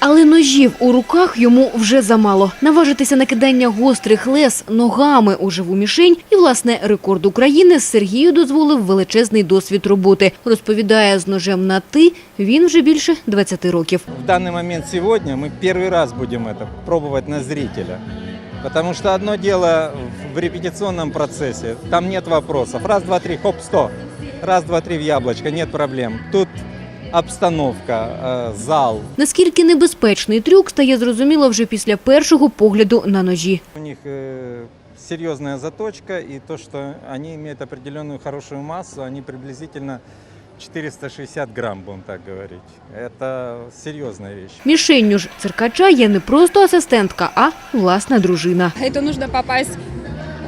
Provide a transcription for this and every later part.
Але ножів у руках йому вже замало. Наважитися на кидання гострих лез ногами у живу мішень і, власне, рекорд України Сергію дозволив величезний досвід роботи. Розповідає, з ножем на «ти» він вже більше 20 років. В данный момент сегодня мы первый раз будем это пробовать на зрителя. Потому что одно дело в репетиционном процессе, там нет вопросов. Раз, два, три, хоп, сто. Раз, два, три в яблочко, нет проблем. Тут обстановка, э, зал. Наскільки небезпечний трюк стає зрозуміло вже після першого погляду на ножі. У них э, серьезная заточка и то, что они имеют определенную хорошую массу, они приблизительно 460 грамм, будем так говорить. Это серьезная вещь. Мішенню ж циркача є не просто асистентка, а власна дружина. Это нужно попасть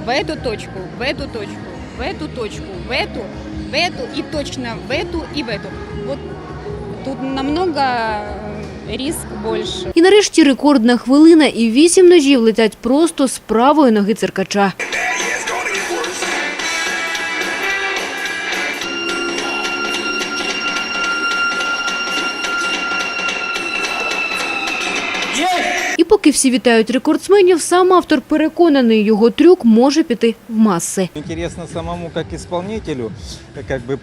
в эту точку, в эту точку, в эту точку, в эту, в эту и точно в эту и в эту. Вот тут намного э, риск больше. І нарешті рекордна хвилина і вісім ножів летять просто з правої ноги циркача. І поки всі вітають рекордсменів, сам автор переконаний, його трюк може піти в маси. Интересно самому як исполнителю, э, как бы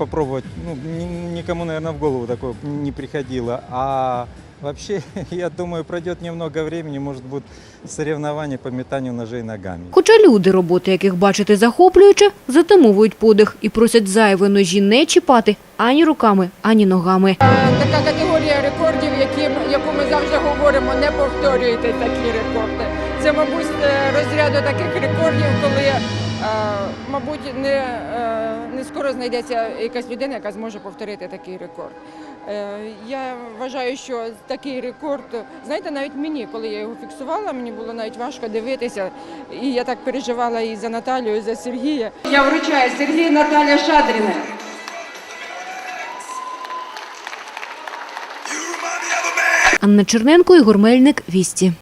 ну, нікому, никому, наверное, в голову такого не приходило. А вообще, я думаю, пройдет немного времени, может быть, соревнование по метанию ножей ногами. Хоча люди, роботи яких бачити захоплююче, затамовують подих і просять зайві ножі не чіпати ані руками, ані ногами. така категорія рекордів, які, яку ми завжди говоримо, не повторюйте такі рекорди. Це, мабуть, розряду таких рекордів, коли, е, мабуть, не, е, не скоро знайдеться якась людина, яка зможе повторити такий рекорд. Е, Я вважаю, що такий рекорд, знаєте, навіть мені, коли я його фіксувала, мені було навіть важко дивитися. І я так переживала і за Наталію, і за Сергія. Я вручаю Сергію Наталя Шадріна. Анна Черненко, Ігор Мельник, Вісті.